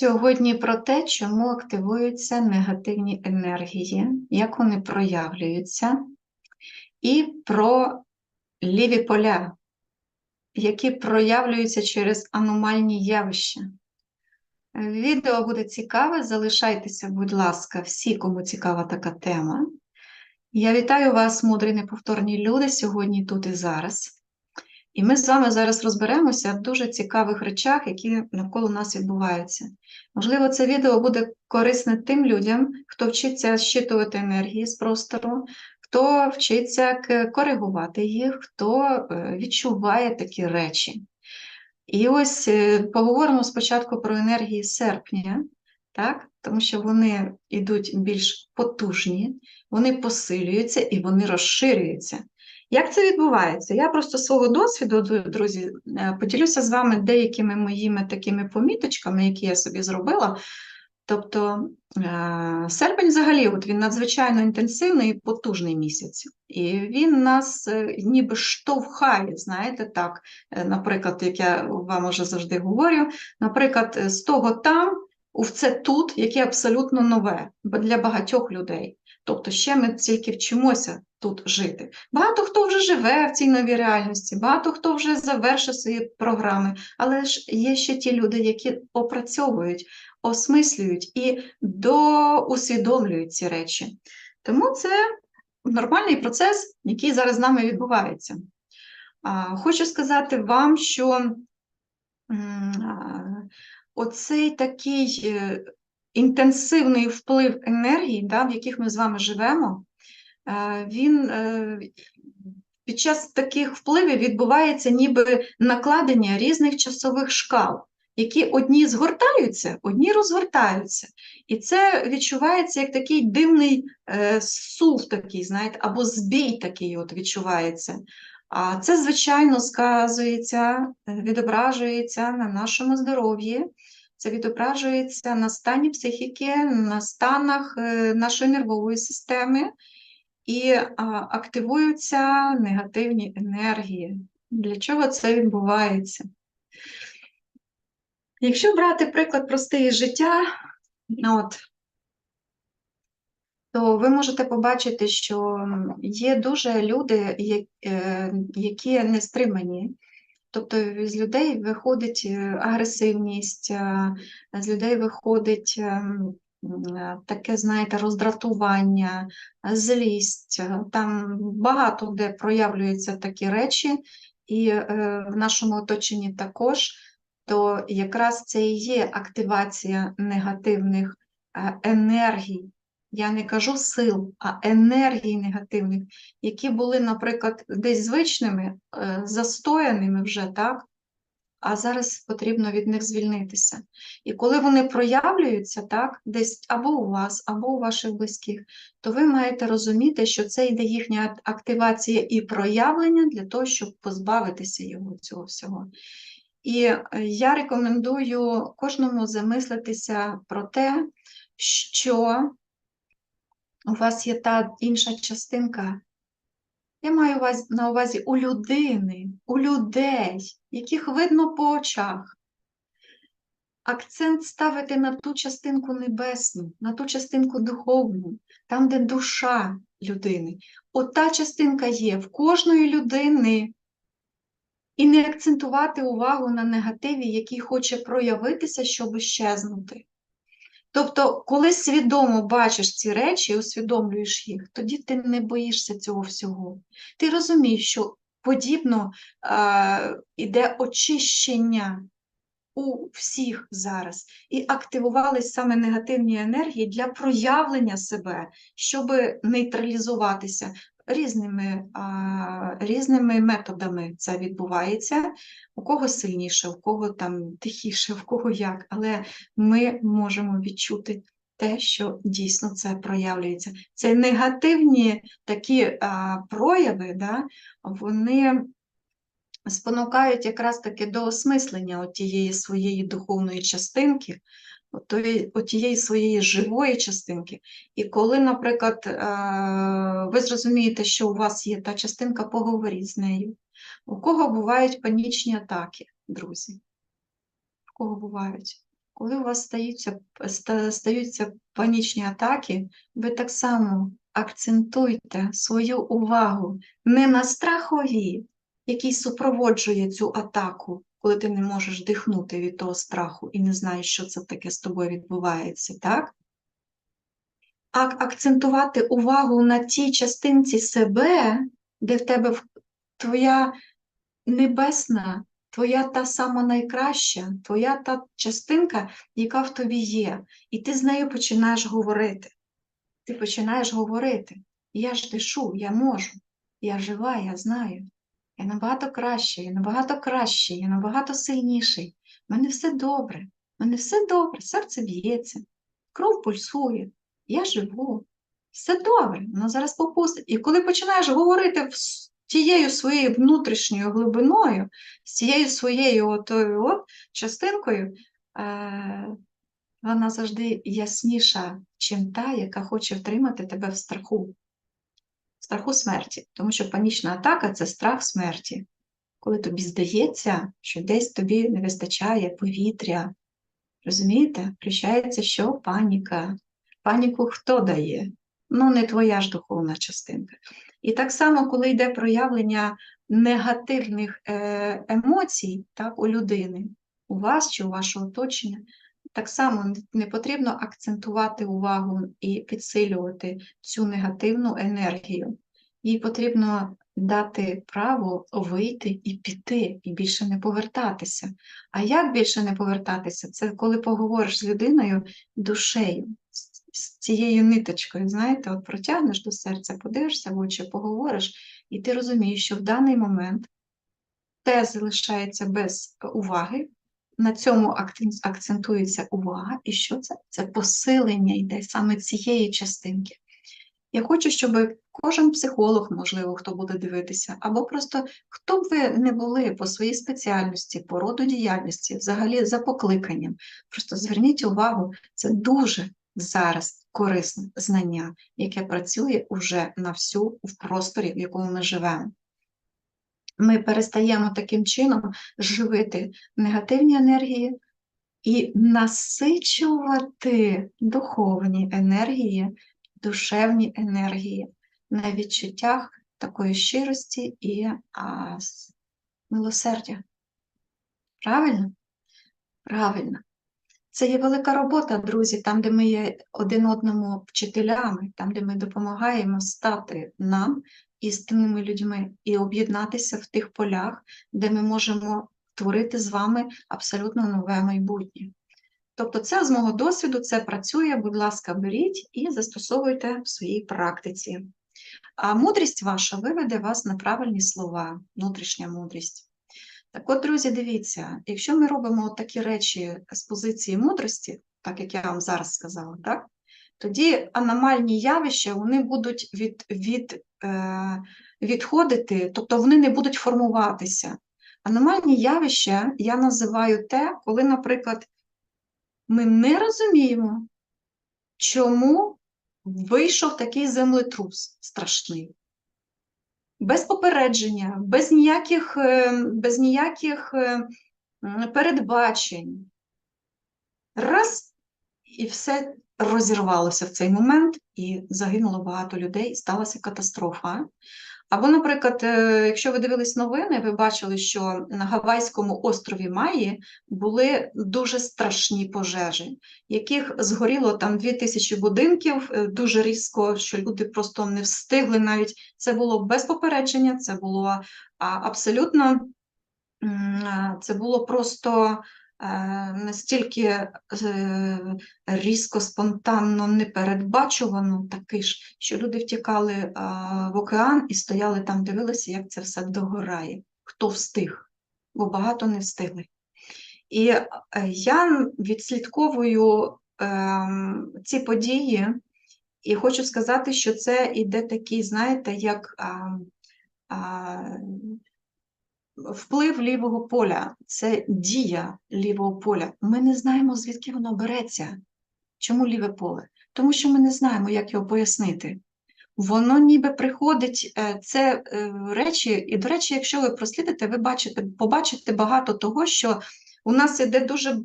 Сьогодні про те, чому активуються негативні енергії, як вони проявлюються, і про ліві поля, які проявлюються через аномальні явища. Відео буде цікаве, залишайтеся, будь ласка, всі, кому цікава така тема. Я вітаю вас, мудрі неповторні люди, сьогодні тут і зараз. І ми з вами зараз розберемося в дуже цікавих речах, які навколо нас відбуваються. Можливо, це відео буде корисне тим людям, хто вчиться щитувати енергії з простору, хто вчиться коригувати їх, хто е, відчуває такі речі. І ось е, поговоримо спочатку про енергії серпня, так? тому що вони йдуть більш потужні, вони посилюються і вони розширюються. Як це відбувається? Я просто свого досвіду, друзі, е, поділюся з вами деякими моїми такими поміточками, які я собі зробила. Тобто е, серпень взагалі от він надзвичайно інтенсивний і потужний місяць. І він нас е, ніби штовхає, знаєте, так, наприклад, як я вам уже завжди говорю, наприклад, з того там, у це тут, яке абсолютно нове для багатьох людей. Тобто ще ми тільки вчимося тут жити. Багато хто вже живе в цій новій реальності, багато хто вже завершив свої програми, але ж є ще ті люди, які опрацьовують, осмислюють і доусвідомлюють ці речі. Тому це нормальний процес, який зараз з нами відбувається. Хочу сказати вам, що оцей такий е, інтенсивний вплив енергії, да, в яких ми з вами живемо, е, він е, під час таких впливів відбувається ніби накладення різних часових шкал, які одні згортаються, одні розгортаються. І це відчувається як такий дивний е, сув, такий, знаєте, або збій такий от відчувається. А це, звичайно, сказується, відображується на нашому здоров'ї. Це відображується на стані психіки, на станах е, нашої нервової системи і активуються негативні енергії. Для чого це відбувається? Якщо брати приклад простий життя, от, то ви можете побачити, що є дуже люди, е, які не стримані. Тобто з людей виходить е, агресивність, е, з людей виходить е, таке, знаєте, роздратування, злість. Там багато де проявлюються такі речі, і в нашому оточенні також, то якраз це і є активація негативних енергій я не кажу сил, а енергій негативних, які були, наприклад, десь звичними, е, застояними вже, так? А зараз потрібно від них звільнитися. І коли вони проявлюються, так, десь або у вас, або у ваших близьких, то ви маєте розуміти, що це йде їхня активація і проявлення для того, щоб позбавитися його цього всього. І е, я рекомендую кожному замислитися про те, що у вас є та інша частинка. Я маю на увазі у людини, у людей, яких видно по очах. Акцент ставити на ту частинку небесну, на ту частинку духовну, там, де душа людини. Ота частинка є в кожної людини. І не акцентувати увагу на негативі, який хоче проявитися, щоб щезнути. Тобто, коли свідомо бачиш ці речі і усвідомлюєш їх, тоді ти не боїшся цього всього. Ти розумієш, що подібно е, іде очищення у всіх зараз, і активувались саме негативні енергії для проявлення себе, щоб нейтралізуватися різними різними методами це відбувається. У кого сильніше, у кого там тихіше, у кого як, але ми можемо відчути те, що дійсно це проявлюється. Це негативні такі прояви, да, вони спонукають якраз таки до осмислення тієї своєї духовної частинки тієї своєї живої частинки. І коли, наприклад, е, ви зрозумієте, що у вас є та частинка, поговоріть з нею. У кого бувають панічні атаки, друзі? У кого бувають? Коли у вас стаються, стаються панічні атаки, ви так само акцентуйте свою увагу не на страхові, який супроводжує цю атаку, коли ти не можеш дихнути від того страху і не знаєш, що це таке з тобою відбувається, так? А акцентувати увагу на тій частинці себе, де в тебе твоя небесна, твоя та сама найкраща, твоя та частинка, яка в тобі є. І ти з нею починаєш говорити. Ти починаєш говорити. Я ж дишу, я можу, я жива, я знаю. Я набагато краще, я набагато краще, я набагато сильніший. У мене все добре, у мене все добре, серце б'ється, кров пульсує, я живу. Все добре, воно зараз попустить. І коли починаєш говорити з тією своєю внутрішньою глибиною, з цією своєю отою от частинкою, е- вона завжди ясніша, чим та, яка хоче втримати тебе в страху, страху смерті. Тому що панічна атака це страх смерті. Коли тобі здається, що десь тобі не вистачає повітря. Розумієте? Включається що? Паніка. Паніку хто дає? Ну, не твоя ж духовна частинка. І так само, коли йде проявлення негативних е, емоцій так, у людини, у вас чи у вашого оточення, так само не- потрібно акцентувати увагу і підсилювати цю негативну енергію. Їй потрібно дати право вийти і піти, і більше не повертатися. А як більше не повертатися? Це коли поговориш з людиною душею, з цією ниточкою, знаєте, от протягнеш до серця, подивишся в очі, поговориш, і ти розумієш, що в даний момент те залишається без уваги, на цьому акцентується увага, і що це? Це посилення йде саме цієї частинки. Я хочу, щоб кожен психолог, можливо, хто буде дивитися, або просто хто б ви не були по своїй спеціальності, по роду діяльності, взагалі за покликанням. Просто зверніть увагу, це дуже зараз корисне знання, яке працює уже на всю в просторі, в якому ми живемо. Ми перестаємо таким чином живити негативні енергії і насичувати духовні енергії, душевні енергії на відчуттях такої щирості і а, милосердя. Правильно? Правильно. Це є велика робота, друзі, там, де ми є один одному вчителями, там, де ми допомагаємо стати нам істинними людьми і об'єднатися в тих полях, де ми можемо творити з вами абсолютно нове майбутнє. Тобто, це з мого досвіду, це працює, будь ласка, беріть і застосовуйте в своїй практиці. А мудрість ваша виведе вас на правильні слова, внутрішня мудрість. Так от, друзі, дивіться, якщо ми робимо такі речі з позиції мудрості, так як я вам зараз сказала, так, тоді аномальні явища вони будуть від, від, е, відходити, тобто вони не будуть формуватися. Аномальні явища я називаю те, коли, наприклад, ми не розуміємо, чому вийшов такий землетрус страшний. Без попередження, без ніяких, е, без ніяких е, передбачень. Раз, і все розірвалося в цей момент, і загинуло багато людей, сталася катастрофа. Або, наприклад, е, якщо ви дивились новини, ви бачили, що на Гавайському острові Майї були дуже страшні пожежі, яких згоріло там 2000 будинків е, дуже різко, що люди просто не встигли навіть. Це було без попередження, це було абсолютно це було просто настільки е, різко, спонтанно, непередбачувано таки ж, що люди втікали в океан і стояли там, дивилися, як це все догорає. Хто встиг, бо багато не встигли. І е, я відслідковую ем, ці події, і хочу сказати, що це іде такий, знаєте, як а, вплив лівого поля, це дія лівого поля. Ми не знаємо, звідки воно береться. Чому ліве поле? Тому що ми не знаємо, як його пояснити. Воно ніби приходить, е, це е, речі, і, до речі, якщо ви прослідите, ви бачите, побачите багато того, що у нас іде дуже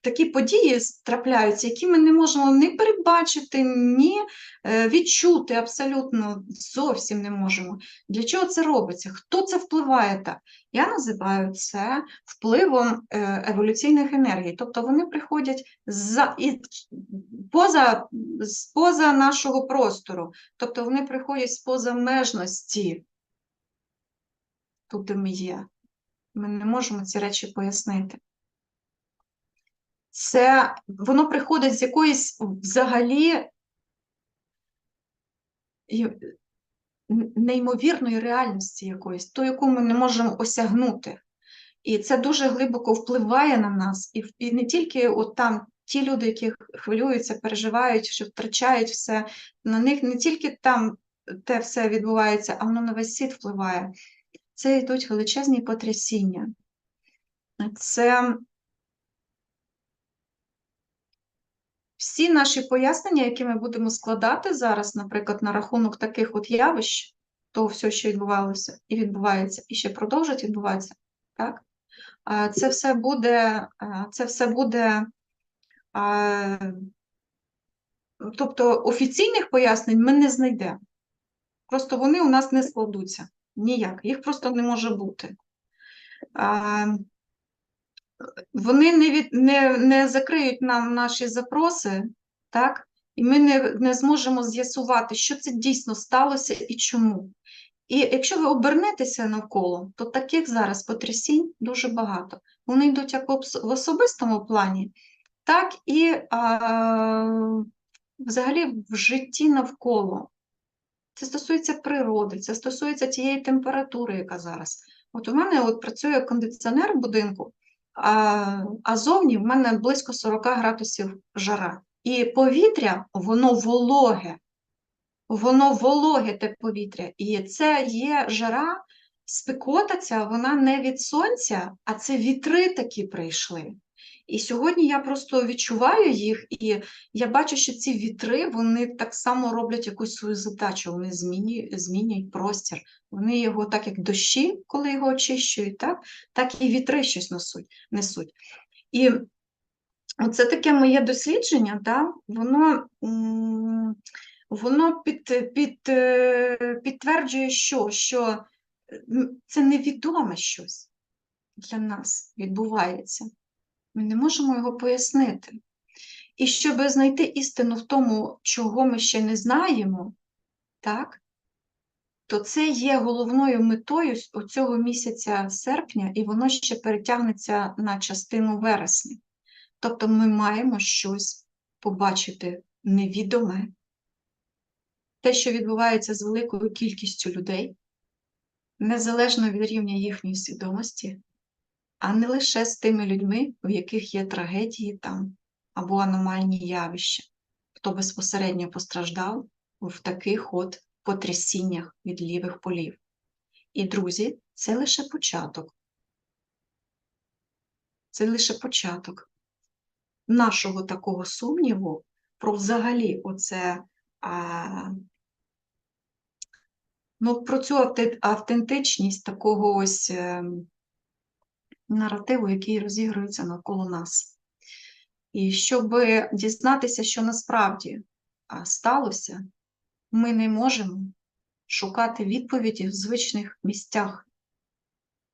такі події трапляються, які ми не можемо ні передбачити, ні е, відчути абсолютно зовсім не можемо. Для чого це робиться? Хто це впливає так? Я називаю це впливом е, еволюційних енергій. Тобто вони приходять за, і, поза, поза нашого простору, тобто вони приходять з поза межності, тут де ми є. Ми не можемо ці речі пояснити. Це воно приходить з якоїсь взагалі неймовірної реальності якоїсь, ту, яку ми не можемо осягнути. І це дуже глибоко впливає на нас. І, не тільки от там ті люди, які хвилюються, переживають, що втрачають все, на них не тільки там те все відбувається, а воно на весь світ впливає. Це йдуть величезні потрясіння. Це всі наші пояснення, які ми будемо складати зараз, наприклад, на рахунок таких от явищ, того всього, що відбувалося і відбувається, і ще продовжить відбуватися, так? Це все буде, це все буде, тобто офіційних пояснень ми не знайдемо. Просто вони у нас не складуться ніяк, їх просто не може бути. Вони не, від, не, не закриють нам наші запроси, так? І ми не, не зможемо з'ясувати, що це дійсно сталося і чому. І якщо ви обернетеся навколо, то таких зараз потрясінь дуже багато. Вони йдуть як в особистому плані, так і а, взагалі в житті навколо. Це стосується природи, це стосується тієї температури, яка зараз. От у мене от працює кондиціонер в будинку, а, а зовні в мене близько 40 градусів жара. І повітря, воно вологе, воно вологе те повітря. І це є жара, спекота ця, вона не від сонця, а це вітри такі прийшли. І сьогодні я просто відчуваю їх, і я бачу, що ці вітри вони так само роблять якусь свою задачу, вони змінюють, змінюють простір. Вони його, так як дощі, коли його очищують, так, так і вітри щось несуть. несуть. І це таке моє дослідження, да, воно, воно під, під, е, підтверджує, що, що це невідоме щось для нас відбувається. Ми не можемо його пояснити. І щоб знайти істину в тому, чого ми ще не знаємо, так, то це є головною метою цього місяця серпня, і воно ще перетягнеться на частину вересня. Тобто ми маємо щось побачити невідоме, те, що відбувається з великою кількістю людей, незалежно від рівня їхньої свідомості, а не лише з тими людьми, в яких є трагедії там або аномальні явища, хто безпосередньо постраждав в таких от потрясіннях від лівих полів. І, друзі, це лише початок. Це лише початок нашого такого сумніву про взагалі оце, а, ну, про цю автентичність такого ось е, наративу, який розігрується навколо нас. І щоб дізнатися, що насправді сталося, ми не можемо шукати відповіді в звичних місцях.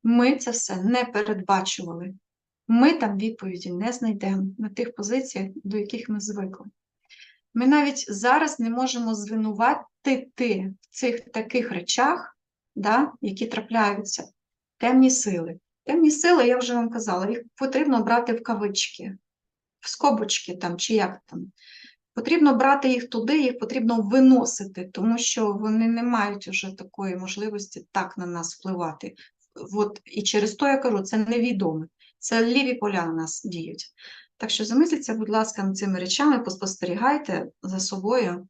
Ми це все не передбачували. Ми там відповіді не знайдемо на тих позиціях, до яких ми звикли. Ми навіть зараз не можемо звинуватити в цих таких речах, да, які трапляються, темні сили. Темні сили, я вже вам казала, їх потрібно брати в кавички, в скобочки там, чи як там. Потрібно брати їх туди, їх потрібно виносити, тому що вони не мають вже такої можливості так на нас впливати. От, і через то я кажу, це невідоме. Це ліві поля на нас діють. Так що замисліться, будь ласка, над цими речами, поспостерігайте за собою,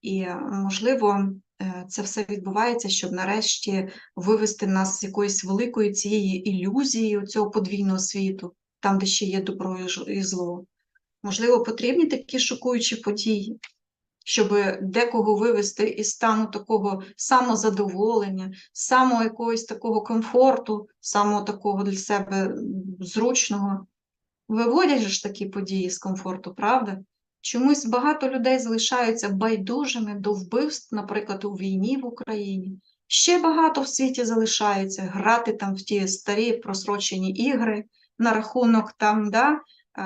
і, можливо, це все відбувається, щоб нарешті вивести нас з якоїсь великої цієї ілюзії цього подвійного світу, там, де ще є добро і зло. Можливо, потрібні такі шокуючі події. щоб декого вивести із стану такого самозадоволення, самого якогось такого комфорту, самого такого для себе зручного. Виводять ж такі події з комфорту, правда? Чомусь багато людей залишаються байдужими до вбивств, наприклад, у війні в Україні. Ще багато в світі залишається грати там в ті старі просрочені ігри на рахунок там, да, е,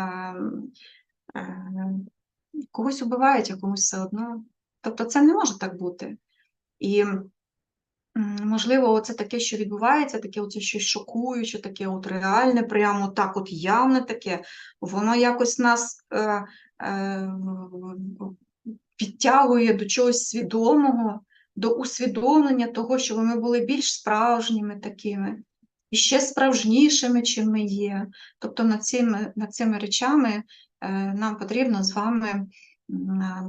е, когось убивають, а комусь все одно. Тобто це не може так бути. І можливо, це таке, що відбувається, таке оце щось шокуюче, таке от реальне, прямо так от явне таке, воно якось нас е, підтягує до чогось свідомого, до усвідомлення того, щоб ми були більш справжніми такими, і ще справжнішими, чим ми є. Тобто над цими, над цими речами е, нам потрібно з вами е,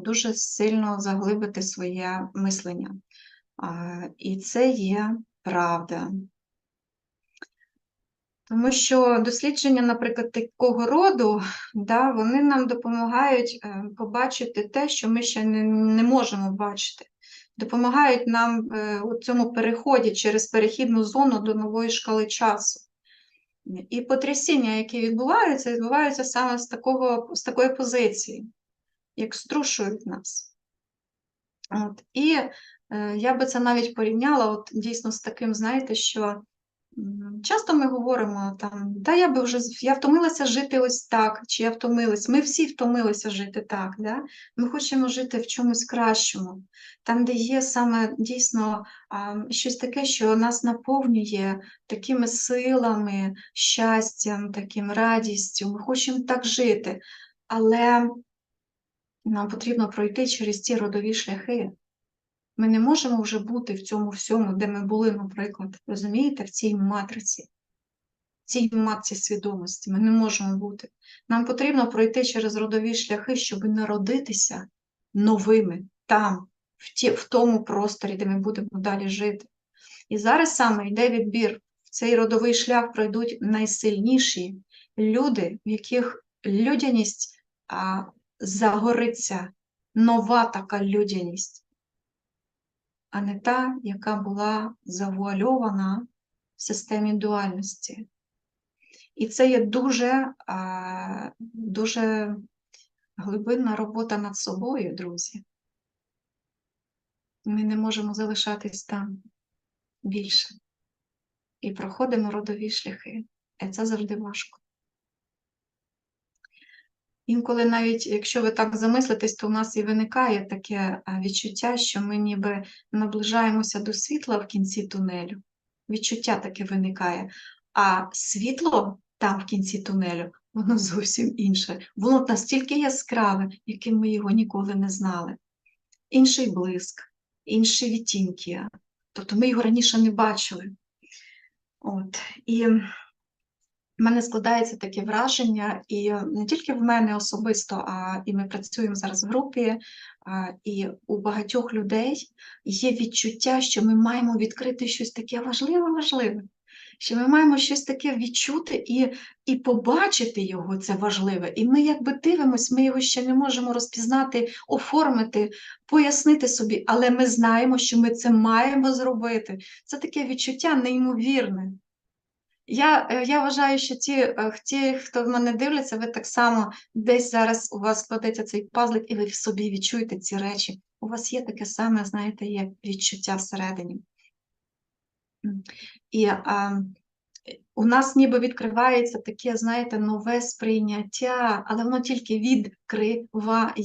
дуже сильно заглибити своє мислення. І це є правда. Тому що дослідження, наприклад, такого роду, да, вони нам допомагають е, побачити те, що ми ще не, не можемо бачити. Допомагають нам е, у цьому переході через перехідну зону до нової шкали часу. І потрясіння, які відбуваються, відбуваються саме з, такого, з такої позиції, як струшують нас. От. І е, я би це навіть порівняла от, дійсно з таким, знаєте, що часто ми говоримо там, та я би вже я втомилася жити ось так, чи я втомилась. Ми всі втомилися жити так. Да? Ми хочемо жити в чомусь кращому, там, де є саме дійсно а, щось таке, що нас наповнює такими силами, щастям, таким радістю. Ми хочемо так жити. Але нам потрібно пройти через ці родові шляхи. Ми не можемо вже бути в цьому всьому, де ми були, наприклад, розумієте, в цій матриці, в цій матці свідомості. Ми не можемо бути. Нам потрібно пройти через родові шляхи, щоб народитися новими там, в, ті, в тому просторі, де ми будемо далі жити. І зараз саме йде відбір. В цей родовий шлях пройдуть найсильніші люди, в яких людяність а, загориться, нова така людяність, а не та, яка була завуальована в системі дуальності. І це є дуже, дуже глибинна робота над собою, друзі. Ми не можемо залишатись там більше. І проходимо родові шляхи. І це завжди важко. Інколи навіть, якщо ви так замислитесь, то у нас і виникає таке відчуття, що ми ніби наближаємося до світла в кінці тунелю. Відчуття таке виникає. А світло там в кінці тунелю, воно зовсім інше. Воно настільки яскраве, яким ми його ніколи не знали. Інший блиск, інші відтінки. Тобто ми його раніше не бачили. От. І в мене складається таке враження, і не тільки в мене особисто, а і ми працюємо зараз в групі, і у багатьох людей є відчуття, що ми маємо відкрити щось таке важливе, важливе, що ми маємо щось таке відчути і, і побачити його, це важливе. І ми якби дивимося, ми його ще не можемо розпізнати, оформити, пояснити собі, але ми знаємо, що ми це маємо зробити. Це таке відчуття неймовірне. Я, е, я вважаю, що ті, е, ті, хто в мене дивляться, ви так само десь зараз у вас складеться цей пазлик, і ви в собі відчуєте ці речі. У вас є таке саме, знаєте, є відчуття всередині. І а, у нас ніби відкривається таке, знаєте, нове сприйняття, але воно тільки відкривається.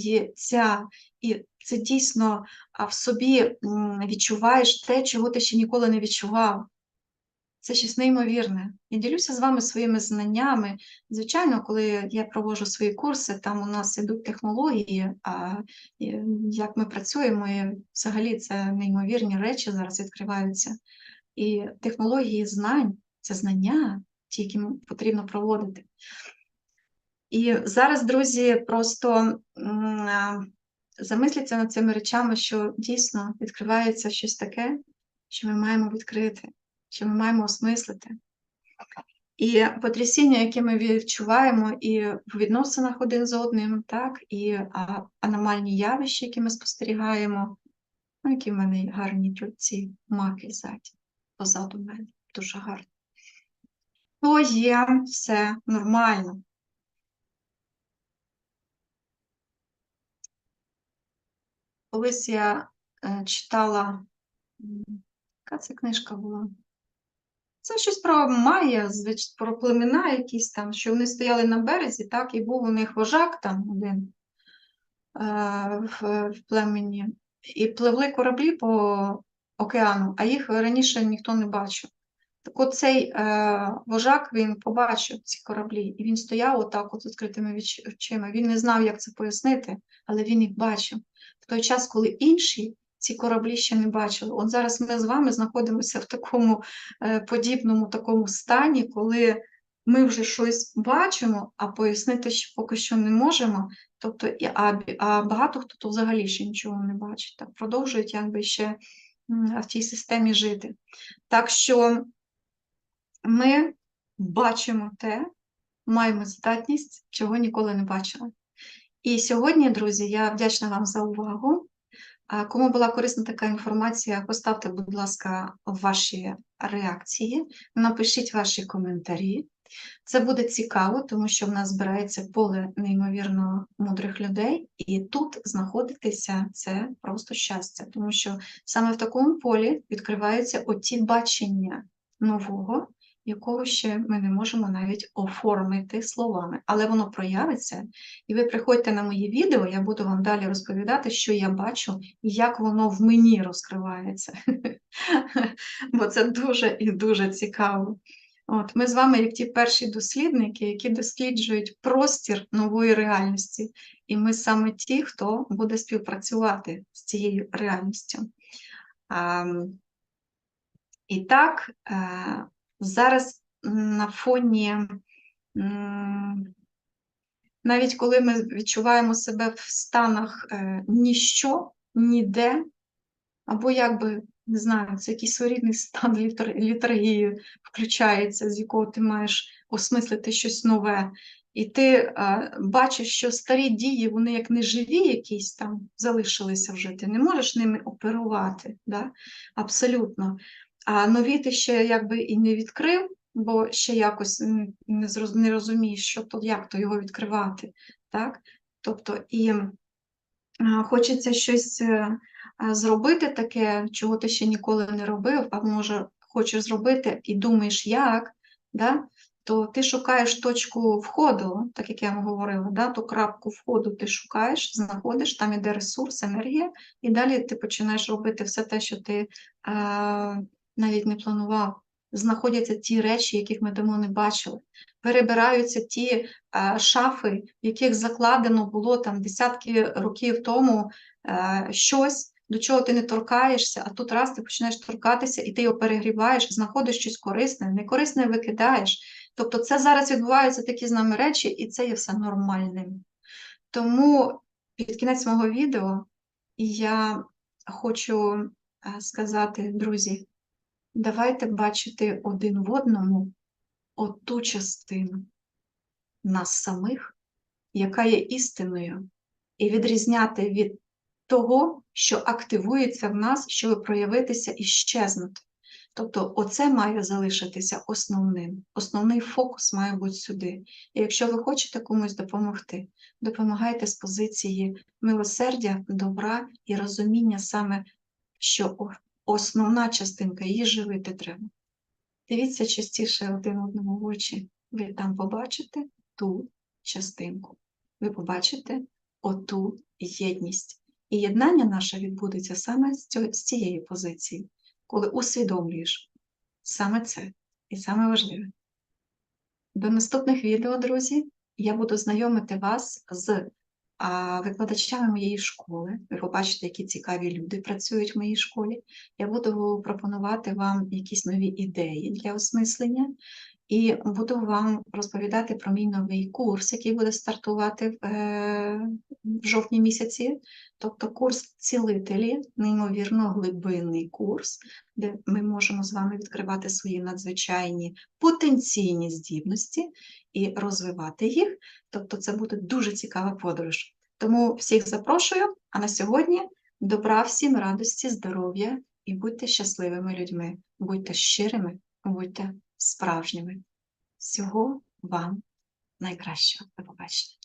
І це дійсно в собі відчуваєш те, чого ти ще ніколи не відчував. Це щось неймовірне. Я ділюся з вами своїми знаннями. Звичайно, коли я проводжу свої курси, там у нас ідуть технології, а як ми працюємо, і взагалі це неймовірні речі зараз відкриваються. І технології знань це знання, ті, які потрібно проводити. І зараз, друзі, просто замисляться над цими речами, що дійсно відкривається щось таке, що ми маємо відкрити, що ми маємо осмислити. І потрясіння, яке ми відчуваємо і в відносинах один з одним, так, і аномальні явища, які ми спостерігаємо, ну, які в мене гарні тюльці, маки ззаді, позаду мене, дуже гарно. То є все нормально. Колись я е, читала, яка це книжка була? Це щось про Майя, звич- про племена якісь там, що вони стояли на березі, так, і був у них вожак там один е, в, в племені, і пливли кораблі по океану, а їх раніше ніхто не бачив. Так от цей е, вожак він побачив ці кораблі, і він стояв отак, от з відкритими очима. Він не знав, як це пояснити, але він їх бачив. В той час, коли інші ці кораблі ще не бачили. От зараз ми з вами знаходимося в такому е, подібному такому стані, коли ми вже щось бачимо, а пояснити ще поки що не можемо. Тобто, і- а, а багато хто то взагалі ще нічого не бачить, так продовжують якби ще в тій системі жити. Так що ми бачимо те, маємо здатність, чого ніколи не бачили. І сьогодні, друзі, я вдячна вам за увагу. Кому була корисна така інформація, поставте, будь ласка, ваші реакції, напишіть ваші коментарі. Це буде цікаво, тому що в нас збирається поле неймовірно мудрих людей, і тут знаходитися це просто щастя, тому що саме в такому полі відкриваються оті бачення нового, якого ще ми не можемо навіть оформити словами, але воно проявиться. І ви приходьте на мої відео, я буду вам далі розповідати, що я бачу і як воно в мені розкривається. Бо це дуже і дуже цікаво. От, Ми з вами, як ті перші дослідники, які досліджують простір нової реальності, і ми саме ті, хто буде співпрацювати з цією реальністю. А, і так, е, зараз на фоні, навіть коли ми відчуваємо себе в станах е, ніщо, ніде, або якби, не знаю, це якийсь своєрідний стан літургії включається, з якого ти маєш осмислити щось нове. І ти е, бачиш, що старі дії, вони як неживі якісь там залишилися вже, ти не можеш ними оперувати, да? абсолютно. А нові ти ще якби і не відкрив, бо ще якось не, розумієш, що то, як то його відкривати. Так? Тобто, і хочеться щось е, зробити таке, чого ти ще ніколи не робив, а може хочеш зробити і думаєш, як, да? то ти шукаєш точку входу, так як я вам говорила, да? ту крапку входу ти шукаєш, знаходиш, там іде ресурс, енергія, і далі ти починаєш робити все те, що ти навіть не планував. Знаходяться ті речі, яких ми давно не бачили. Перебираються ті а, шафи, в яких закладено було там десятки років тому е, щось, до чого ти не торкаєшся, а тут раз ти починаєш торкатися, і ти його перегріваєш, знаходиш щось корисне, некорисне викидаєш. Тобто це зараз відбуваються такі з нами речі, і це є все нормальним. Тому під кінець мого відео я хочу е, сказати, друзі, давайте бачити один в одному оту частину нас самих, яка є істинною, і відрізняти від того, що активується в нас, щоб проявитися і щезнути. Тобто, оце має залишитися основним. Основний фокус має бути сюди. І якщо ви хочете комусь допомогти, допомагайте з позиції милосердя, добра і розуміння саме, що основна частинка її живити треба. Дивіться частіше один одному в очі. Ви там побачите ту частинку. Ви побачите оту єдність. І єднання наше відбудеться саме з цієї позиції, коли усвідомлюєш саме це і саме важливе. До наступних відео, друзі, я буду знайомити вас з викладачами моєї школи. Ви побачите, які цікаві люди працюють в моїй школі. Я буду пропонувати вам якісь нові ідеї для осмислення, і буду вам розповідати про мій новий курс, який буде стартувати в, е, в жовтні місяці. Тобто курс цілителі, неймовірно глибинний курс, де ми можемо з вами відкривати свої надзвичайні потенційні здібності і розвивати їх. Тобто це буде дуже цікава подорож. Тому всіх запрошую, а на сьогодні добра всім, радості, здоров'я і будьте щасливими людьми, будьте щирими, будьте справжніми. Всього вам найкращого. До побачення.